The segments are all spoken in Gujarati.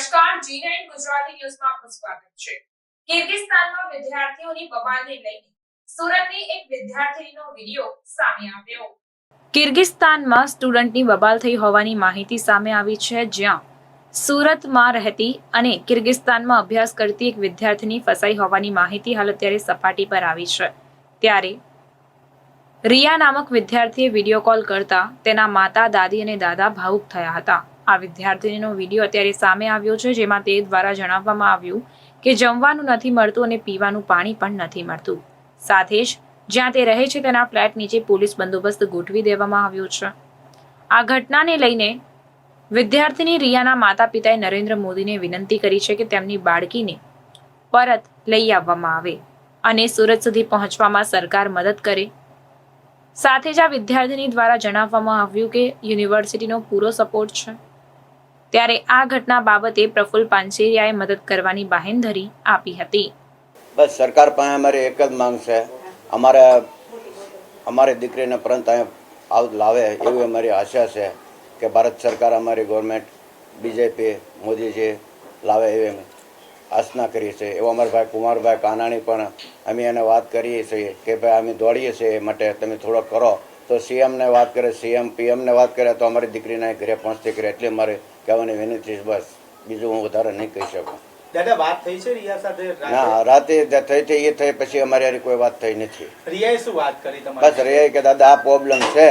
નમસ્કાર જી નાઇન ગુજરાતી ન્યૂઝમાં આપનું સ્વાગત છે. કિર્ગિસ્તાનમાં વિદ્યાર્થીઓની બબાલને લઈને સુરતની એક વિદ્યાર્થીનીનો વિડિયો સામે આવ્યો. કિર્ગિસ્તાનમાં સ્ટુડન્ટની બબાલ થઈ હોવાની માહિતી સામે આવી છે, જ્યાં સુરતમાં રહેતી અને કિર્ગિસ્તાનમાં અભ્યાસ કરતી એક વિદ્યાર્થીની ફસાઈ હોવાની માહિતી હાલ અત્યારે સપાટી પર આવી છે. ત્યારે રિયા નામક વિદ્યાર્થીએ વીડિયો કોલ કરતા તેના માતા, દાદી અને દાદા ભાવુક થયા હતા. આ વિદ્યાર્થીનીનો વીડિયો અત્યારે સામે આવ્યો છે, જેમાં તે દ્વારા જણાવવામાં આવ્યું કે જમવાનું નથી મળતું અને પીવાનું પાણી પણ નથી મળતું. સાથે જ, જ્યાં તે રહે છે તેના ફ્લેટ નીચે પોલીસ બંદોબસ્ત ગોઠવી દેવામાં આવ્યો છે. આ ઘટનાને લઈને વિદ્યાર્થીની રિયાના માતા પિતાએ નરેન્દ્ર મોદીને વિનંતી કરી છે કે તેમની બાળકીને પરત લઈ આવવામાં આવે અને સુરત સુધી પહોંચવામાં સરકાર મદદ કરે. સાથે જ આ વિદ્યાર્થીની દ્વારા જણાવવામાં આવ્યું કે યુનિવર્સિટીનો પૂરો સપોર્ટ છે. ત્યારે આ ઘટના બાબતે પ્રફુલ્લ પાનસેરિયાએ મદદ કરવાની બાહેંધરી આપી હતી. બસ, સરકાર પાસે અમારી એક જ માંગ છે. અમારે, અમારી દીકરીને પરત આવ, લાવે એવી અમારી આશા છે કે ભારત સરકાર અમારી ગવર્મેન્ટ બીજેપી, મોદીજી લાવે એવી આસના કરીએ છીએ એવો અમારા ભાઈ કુમારભાઈ કાનાણી પણ અમે એને વાત કરીએ છીએ કે ભાઈ અમે દોડીએ છીએ એ માટે તમે થોડોક કરો. તો સીએમને વાત કરે સીએમ પીએમને વાત કરે તો અમારી દીકરીને ઘરે પહોંચતી કરે. એટલી અમારે કહેવાની વિનંતી બસ. બીજું હું વધારે નહીં કહી શકું. દાદા વાત થઈ છે રિયા સાથે? ના રાતે થઈ થઈ એ થઈ પછી અમારી હારી કોઈ વાત થઈ નથી. રિયાએ શું વાત કરી બસ તમારી કે દાદા આ પ્રોબ્લેમ છે.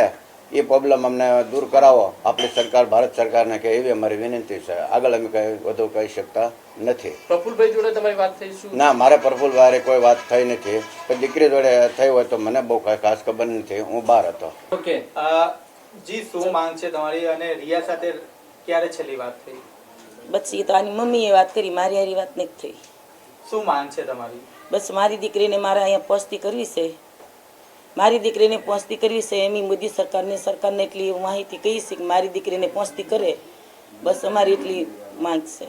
એ પ્રોબ્લેમ અમને દૂર કરાવો. આપણી સરકાર ભારત સરકારને કે એવી અમારી વિનંતી છે. આગળ અમે કઈ વધુ કહી શકતા નથી. પ્રફુલભાઈ જોડે તમારી વાત થઈ શું? ના મારે પ્રફુલભાઈ કોઈ વાત થઈ નથી. પણ દીકરી જોડે થઈ હોય તો મને બહુ કાંઈ ખાસ ખબર નથી. હું બહાર હતો. ઓકે. જી શું માંગ છે તમારી? અને રિયા સાથે ક્યારે છેલ્લી વાત થઈ? બસ એ તો આની મમ્મીએ વાત કરી મારી હારી વાત નથી થઈ. શું માંગ છે તમારી? બસ મારી દીકરીને મારે અહીંયા પહોંચતી કરવી છે. મારી દીકરીને પહોંચતી કરવી છે એમની મોદી સરકારને સરકારને એટલી માહિતી કહી છે કે મારી દીકરીને પહોંચતી કરે? બસ અમારી એટલી માંગ છે.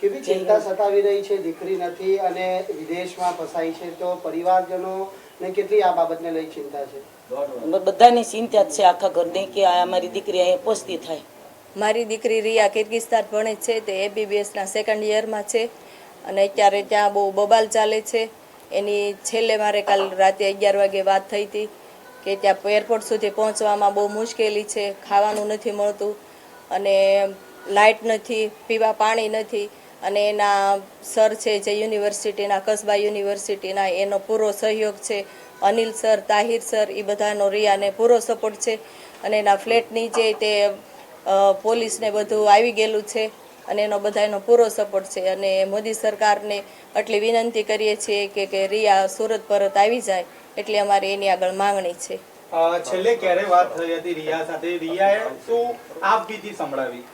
કેવી ચિંતા સતાવી રહી છે દીકરી નથી અને વિદેશમાં ફસાઈ છે તો પરિવારજનો ને કેટલી આ બાબતને લઈ ચિંતા છે? બધાની ચિંતા જ છે આખા ઘરને કે આ અમારી દીકરી અહીંયા પહોંચતી થાય. મારી દીકરી રિયા કિર્ગિસ્તાન ભણે છે, તે એબીબીએસના સેકન્ડ યરમાં છે અને અત્યારે ત્યાં બહુ બબાલ ચાલે છે. એની છેલ્લે મારે કાલ રાતે અગિયાર વાગે વાત થઈ હતી કે ત્યાં એરપોર્ટ સુધી પહોંચવામાં બહુ મુશ્કેલી છે, ખાવાનું નથી મળતું અને લાઇટ નથી, પીવા પાણી નથી અને એના સર છે જે યુનિવર્સિટીના કસબા યુનિવર્સિટીના એનો પૂરો સહયોગ છે. અનિલ સર, તાહિર સર એ બધાનો રિયાને પૂરો સપોર્ટ છે અને એના ફ્લેટની જે તે પોલીસને બધું આવી ગયેલું છે અને એનો બધાનો પૂરો સપોર્ટ છે. અને મોદી સરકારને એટલી વિનંતી કરીએ છીએ કે કે રિયા સુરત પરત આવી જાય એટલે અમારી એની આગળ માંગણી છે. છેલ્લે ક્યારે વાત થઈ હતી રિયા સાથે? રિયાએ શું આપ બીતી સંભળાવી?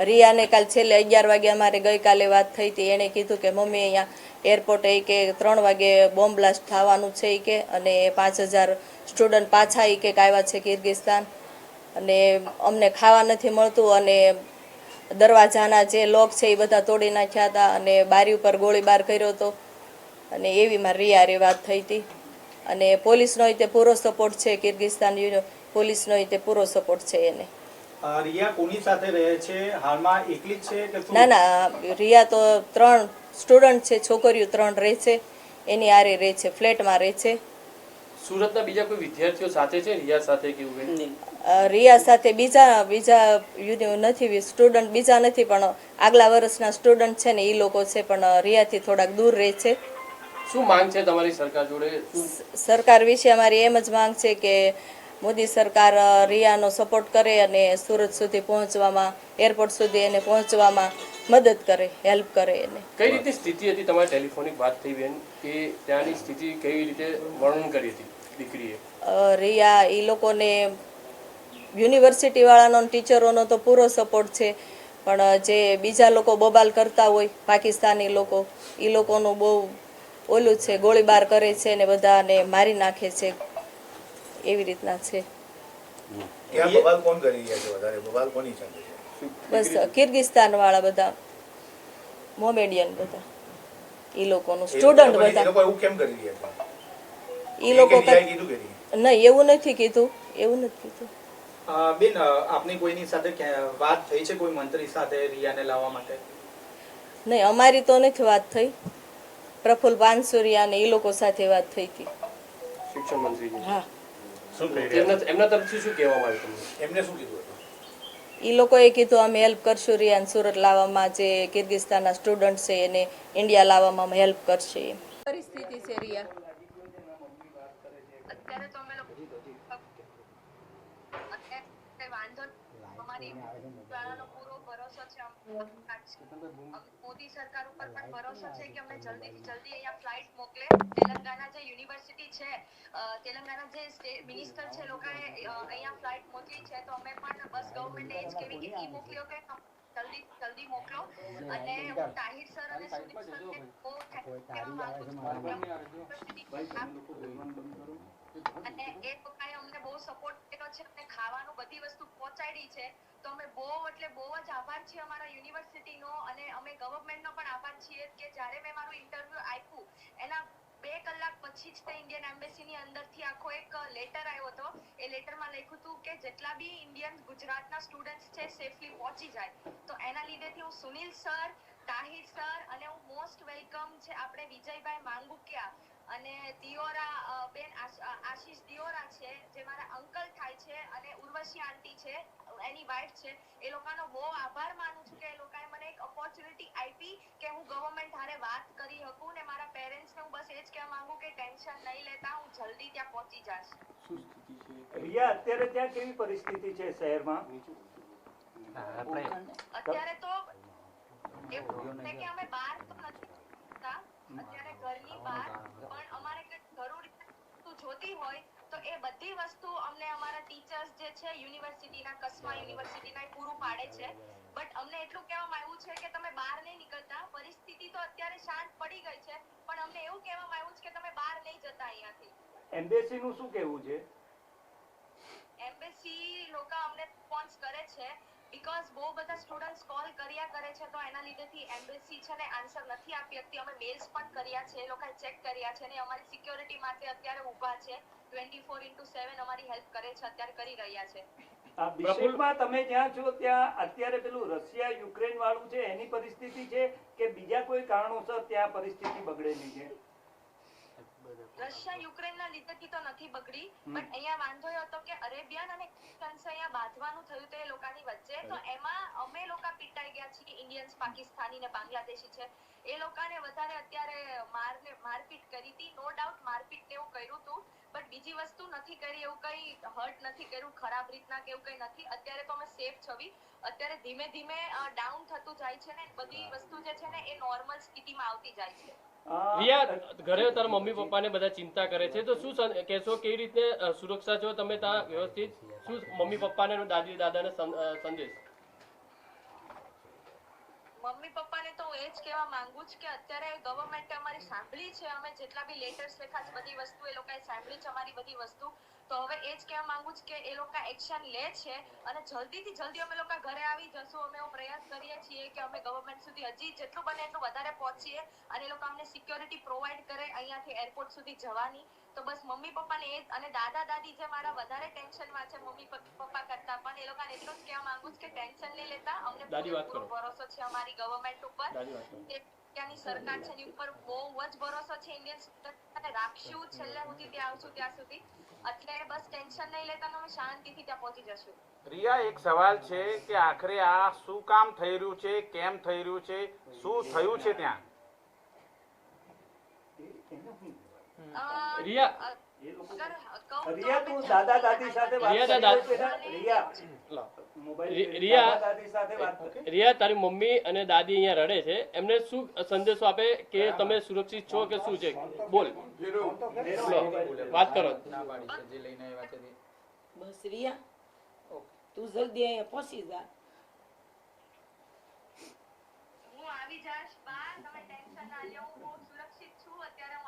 રિયાને કાલ છેલ્લે અગિયાર વાગે અમારે ગઈકાલે વાત થઈ હતી. એણે કીધું કે મમ્મી અહીંયા એરપોર્ટે કે ત્રણ વાગે બોમ્બ બ્લાસ્ટ થવાનું છે કે અને પાંચ હજાર સ્ટુડન્ટ પાછા એ કે આવ્યા છે કિર્ગિસ્તાન અને અમને ખાવા નથી મળતું અને દરવાજાના જે લોક છે એ બધા તોડી નાખ્યા હતા અને બારી ઉપર ગોળીબાર કર્યો હતો. અને એવી મારી રિયારે વાત થઈ હતી. અને પોલીસનો તે પૂરો સપોર્ટ છે કિર્ગિસ્તાન પોલીસનો તે પૂરો સપોર્ટ છે એને. રિયા કોની સાથે રહે છે? હાલમાં એકલી જ છે કે ના ના રિયા તો ત્રણ સ્ટુડન્ટ છે છોકરીઓ ત્રણ રહે છે. એની આરે રહે છે ફ્લેટમાં રહે છે. સુરતના બીજા કોઈ વિદ્યાર્થીઓ સાથે છે? રિયા સાથે કે એવું રિયા સાથે બીજા બીજા નથી સ્ટુડન્ટ બીજા નથી પણ આગલા વર્ષના સ્ટુડન્ટ છે ને એ લોકો છે પણ રિયાથી થોડાક દૂર રહે છે. શું માંગ છે તમારી સરકાર જોડે? સરકાર વિશે અમારી એમ જ માંગ છે કે મોદી સરકાર રિયાનો સપોર્ટ કરે અને સુરત સુધી પહોંચવામાં એરપોર્ટ સુધી એને પહોંચવામાં મદદ કરે હેલ્પ કરે એને. કઈ રીતે સ્થિતિ હતી તમારી ટેલિફોનિક વાત થઈ બેન કે ત્યાંની સ્થિતિ કેવી રીતે વર્ણન કરી હતી? રિયા એ લોકોને યુનિવર્સિટી વાળાનો ટીચરોનો તો પૂરો સપોર્ટ છે. પણ જે બીજા લોકો બબાલ કરતા હોય પાકિસ્તાની લોકો એ લોકોનું બહુ ઓલું છે ગોળીબાર કરે છે ને બધાને મારી નાખે છે. એવી રીતના છે. ત્યાં બબાલ કોણ કરી રહ્યા છે વધારે? બબાલ કોની સાથે છે બસ કિર્ગિસ્તાન વાળા બધા. મોમેડિયન બધા. એ લોકોનું સ્ટુડન્ટ બધા. એવું કેમ કરી રહ્યા છે? એ લોકો કીધું કે નહીં? એવું નથી કીધું એવું નથી કીધું. બેન આપની કોઈની સાથે વાત થઈ છે કોઈ મંત્રી સાથે રિયાને લાવવા માટે? નહીં અમારી તો નથી વાત થઈ. પ્રફુલ પાનસુરિયા અને એ લોકો સાથે વાત થઈ હતી. શિક્ષણ મંત્રી હા. શું કહી રહ્યા? એમના એમના તરફથી શું કહેવામાં આવ્યું એમને શું કીધું એ લોકોએ કીધું અમે હેલ્પ કરશું રિયાન સુરત લાવવામાં જે કિર્ગિસ્તાનના સ્ટુડન્ટ છે એને ઇન્ડિયા લાવવામાં અમે હેલ્પ કરશે. એમ પરિસ્થિતિ છે રિયા. અત્યારે તો અમે લોકો વાંધો. અમારી શાળાનો પૂરો ભરોસો છે મોદી સરકાર ઉપર પણ ભરોસો છે કે અમને જલ્દીથી જલ્દી અહીંયા ફ્લાઇટ મોકલે. તેલંગાના જે યુનિવર્સિટી છે તેલંગાના જે મિનિસ્ટર છે લોકોએ અહીંયા ફ્લાઇટ મોકલી છે તો અમે પણ બસ ગવર્મેન્ટે એ જ કેવી કે મોકલ્યો કે જલ્દી જલ્દી મોકલો. અને હું તાહિર સર અને સુનિલ સરને બહુ thank you માંગુ છું. અને એ લોકોએ અમને બહુ સપોર્ટ કર્યો છે અને ખાવાનું બધી વસ્તુ પહોંચાડી છે. તો અમે બહુ, એટલે બહુ જ આભાર છીએ અમારા યુનિવર્સિટીનો અને અમે ગવર્મેન્ટનો પણ આભાર છીએ કે જ્યારે મેં મારું ઇન્ટરવ્યુ આપ્યું, એના બે કલાક પછી જ તે ઇન્ડિયન એમ્બેસીની અંદરથી આખો એક લેટર આવ્યો હતો. એ લેટરમાં લખ્યું હતું કે જેટલા બી ઇન્ડિયન ગુજરાતના સ્ટુડન્ટ્સ છે સેફલી પહોંચી જાય. તો એના લીધેથી હું સુનિલ સર તાહિર સર અને હું મોસ્ટ વેલકમ છે. આપણે વિજયભાઈ માંગુકિયા અને દિયોરા બેન આશીષ દિયોરા છે જે મારા અંકલ થાય છે અને ઉર્વશી આંટી છે એની વાઇફ છે. એ લોકોનો બહુ આભાર માનું છું કે એ લોકોએ મને એક ઓપોર્ચ્યુનિટી આપી કે હું ગવર્મેન્ટ હારે વાત કરી શકું ને મારા પેરેન્ટ્સને હું બસ એ જ કહેવા માંગુ કે ટેન્શન નહીં લેતા હું જલ્દી ત્યાં પહોંચી જઈશ રિયા અત્યારે ત્યાં કેવી પરિસ્થિતિ છે શહેરમાં? અત્યારે તો એવું છે કે અમે બહાર તો નથી જતા. અત્યારે ઘરની બહાર પણ અમારે કંઈક જરૂરી જોતી હોય તો એ બધી વસ્તુ અમને અમારા ટીચર્સ જે છે યુનિવર્સિટીના કસ્મા યુનિવર્સિટીના એ પૂરું પાડે છે. બટ અમને એટલું કહેવામાં આવ્યું છે કે તમે બહાર નહીં નીકળતા. પરિસ્થિતિ તો અત્યારે શાંત પડી ગઈ છે પણ અમને એવું કહેવામાં આવ્યું છે કે તમે બહાર નહીં જતા અહીંયાથી. એમ્બેસી નું શું કેવું છે? એમ્બેસી લોકો અમને રિસ્પોન્સ કરે છે બીકોઝ બહુ બધા સ્ટુડન્ટ્સ કોલ કર્યા કરે છે તો એના લીધેથી એમ્બેસી છે ને આન્સર નથી આપી શકતી. અમે મેલ્સ પણ કર્યા છે એ લોકોએ ચેક કર્યા છે ને અમારી સિક્યોરિટી માટે અત્યારે ઊભા છે. ટ્વેન્ટી ફોર ઇન્ટુ સેવન અમારી હેલ્પ કરે છે અત્યારે કરી રહ્યા છે. આ તમે જ્યાં છો ત્યાં અત્યારે પેલું રશિયા યુક્રેન વાળું છે એની પરિસ્થિતિ છે કે બીજા કોઈ કારણોસર ત્યાં પરિસ્થિતિ બગડેલી છે? રશિયા યુક્રેનના લીધેથી તો નથી બગડી બટ અહીંયા વાંધો એ હતો કે અરેબિયન અને ક્રિશ્ચિયન્સ અહીંયા બાંધવાનું થયું એ લોકોની વચ્ચે. તો એમાં અમે લોકો પીટાઈ ગયા છીએ ઇન્ડિયન્સ પાકિસ્તાની ને બાંગ્લાદેશી છે. એ લોકોને વધારે અત્યારે મારને મારપીટ કરી હતી. નો ડાઉટ મારપીટ ને એવું કર્યું હતું બટ બીજી વસ્તુ નથી કરી એવું કઈ હર્ટ નથી કર્યું ખરાબ રીતના કે એવું કઈ નથી. અત્યારે તો અમે સેફ છવી. અત્યારે ધીમે ધીમે ડાઉન થતું જાય છે ને બધી વસ્તુ જે છે ને એ નોર્મલ સ્થિતિમાં આવતી જાય છે. ઘરે તારા મમ્મી પપ્પાને બધા ચિંતા કરે છે. તો શું કેશો કેવી રીતે સુરક્ષા છો તમે ત્યાં વ્યવસ્થિત? શું મમ્મી પપ્પાને ને દાદી સં- સંદેશ? મમ્મી પપ્પાને તો એ જ કહેવા માંગુ છું કે અત્યારે ગવર્મેન્ટે અમારી સાંભળી છે, અમે જેટલા બી લેટર્સ લખ્યા છે, બધી વસ્તુ એ લોકોએ સાંભળી છે, અમારી બધી વસ્તુ. તો હવે એ જ કહેવા માંગુ છું કે એ લોકો એક્શન લે છે અને જલ્દીથી જલ્દી અમે લોકો ઘરે આવી જશું, અમે એવો પ્રયાસ કરીએ છીએ કે અમે ગવર્મેન્ટ સુધી હજી જેટલું બને એટલું વધારે પહોંચીએ અને એ લોકો અમને સિક્યોરિટી પ્રોવાઈડ કરે અહીંયાથી એરપોર્ટ સુધી જવાની. તો બસ મમ્મી પપ્પાને એ અને દાદા દાદી જે મારા વધારે ટેન્શનમાં છે, મમ્મી પપ્પ- લોકોને એટલું જ કહેવા માંગુ છું કે ટેન્શન નહીં લેતા. અમને દાદી વાત કરો. ભરોસો છે અમારી ગવર્મેન્ટ ઉપર. દાદી વાત કરો. ત્યાંની સરકાર છે એની ઉપર બહુ જ ભરોસો છે. ઇન્ડિયન રાખશું છેલ્લે સુધી ત્યાં આવશું ત્યાં સુધી. એટલે બસ ટેન્શન નહીં લેતા અમે શાંતિથી ત્યાં પહોંચી જશું. રિયા એક સવાલ છે કે આખરે આ શું કામ થઈ રહ્યું છે? કેમ થઈ રહ્યું છે? શું થયું છે ત્યાં? રિયા. અગર કહું તો રિયા તું દાદા દાદી સાથે વાત રિયા કરી દાદા- હોય પેલા? રિયા. લાવ. મોબાઈલ રિ- રિયા- દાદા દાદી સાથે વાત કરી. રિયા તારી મમ્મી અને દાદી અહીંયા રડે છે. એમને શું સંદેશો આપે કે તમે સુરક્ષિત છો કે શું છે? બોલ. વાત કરો. બસ. રિયા. તું જલ્દી અહીંયા પહોંચી જા. હું આવી જાશ બા. તમે ટેન્શન ના લ્યો હું બહુ સુરક્ષિત છું અત્યારે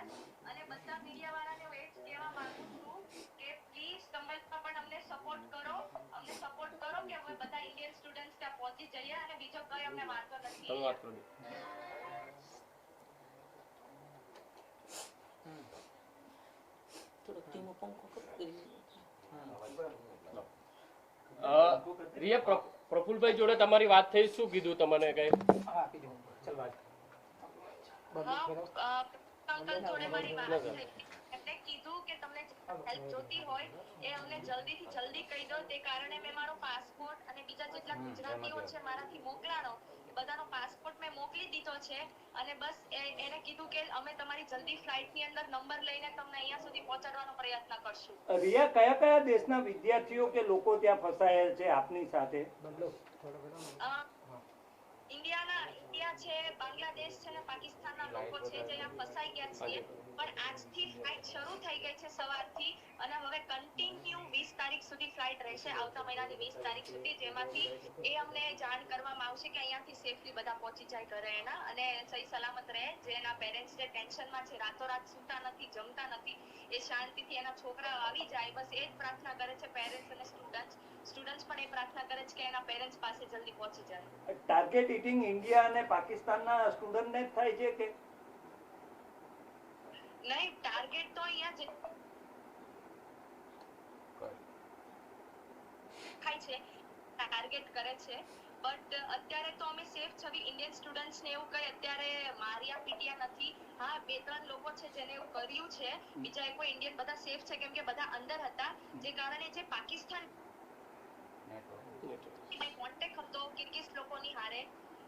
હું અને બધા મીડિયા વાળાને હું એ જ કહેવા માંગુ છું કે પ્લીઝ તમે પણ અમને સપોર્ટ કરો. અમને સપોર્ટ કરો કે અમે બધા ઇન્ડિયન સ્ટુડન્ટ્સ ત્યાં પહોંચી જઈએ અને બીજો કઈ અમને વાંધો તમે નથી વાત કરો. થોડોક ધીમો પંખો કરી રિયા પ્ર- જોડે તમારી વાત થઈ શું કીધું તમને કઈ? હા આપી દઉં હા અ, અંકલ જોડે મારી વાત થઈ. એમને કીધું કે તમને હેલ્પ જોતી હોય એ અમને જલ્દીથી જલ્દી કહી દો. તે કારણે મેં મારો પાસપોર્ટ અને બીજા જેટલા ગુજરાતીઓ છે મારાથી મોકલાણો બધાનો પાસપોર્ટ મેં મોકલી દીધો છે. અને બસ એ- એને કીધું કે અમે તમારી જલ્દી ફ્લાઇટની અંદર નંબર લઈને તમને અહીંયા સુધી પહોંચાડવાનો પ્રયત્ન કરશું. રિયા કયા કયા દેશના વિદ્યાર્થીઓ કે લોકો ત્યાં ફસાયેલ છે આપની સાથે? છે બાંગ્લાદેશ છે ને પાકિસ્તાનના લોકો છે જે અહીંયા ફસાઈ ગયા છીએ. પણ આજથી ફ્લાઇટ શરૂ થઈ ગઈ છે સવારથી અને હવે કન્ટિન્યુ વીસ તારીખ સુધી ફ્લાઇટ રહેશે આવતા મહિનાની વીસ તારીખ સુધી જેમાંથી એ અમને જાણ કરવામાં આવશે કે અહીંયાથી સેફલી બધા પહોંચી જાય ઘરે એના અને સહી સલામત રહે જેના પેરેન્ટ્સ જે ટેન્શનમાં છે રાતોરાત સૂતા નથી જમતા નથી એ શાંતિથી એના છોકરાઓ આવી જાય બસ એ જ પ્રાર્થના કરે છે પેરેન્ટ્સ અને સ્ટુડન્ટ્સ સ્ટુડન્ટ્સ પણ એ પ્રાર્થના કરે છે કે એના પેરેન્ટ્સ પાસે જલ્દી પહોંચી જાય. ટાર્ગેટ ઈટિંગ ઇન્ડિયા અને પાકિસ્તાનના સ્ટુડન્ટને થાય છે કે? નહીં ટાર્ગેટ તો અહીંયા જે થાય છે ટાર્ગેટ કરે છે. બટ અત્યારે તો અમે સેફ છવી. ઇન્ડિયન સ્ટુડન્ટ્સ ને એવું કઈ અત્યારે માર્યા પીટ્યા નથી. હા બે ત્રણ લોકો છે જેને એવું કર્યું છે. બીજા કોઈ ઇન્ડિયન બધા સેફ છે કેમ કે બધા અંદર હતા. જે કારણે જે પાકિસ્તાન કોન્ટેક્ટ હતો કિર્ગિઝ લોકોની હારે?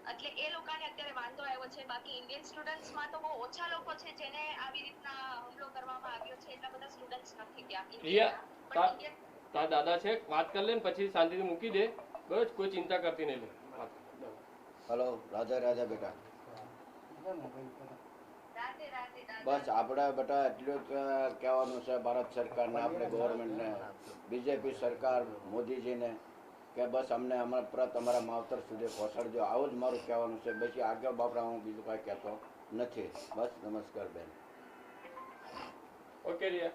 એટલે એ લોકોને અત્યારે વાંધો આવ્યો છે. બાકી ઇન્ડિયન સ્ટુડન્ટ્સમાં તો બહુ ઓછા લોકો છે જેને આવી રીતના હુમલો કરવામાં આવ્યો છે. એટલા બધા સ્ટુડન્ટ્સ નથી ત્યાં રિયા તારા દાદા છે વાત કરી લે ને પછી શાંતિથી મૂકી દે. બસ કોઈ ચિંતા કરતી નહીં હલો રાજા રાજા બેટા. બસ આપણે બેટા એટલું જ કહેવાનું છે ભારત સરકારને આપણે ગવર્મેન્ટને બીજેપી સરકાર મોદીજીને. કે બસ અમને અમારા પ્રત અમારા માવતર સુધી પહોંચાડજો. આવું જ મારું કહેવાનું છે. પછી આગળ બાપરા હું બીજું કાંઈ કહેતો નથી. બસ નમસ્કાર બેન. ઓકે રિયા.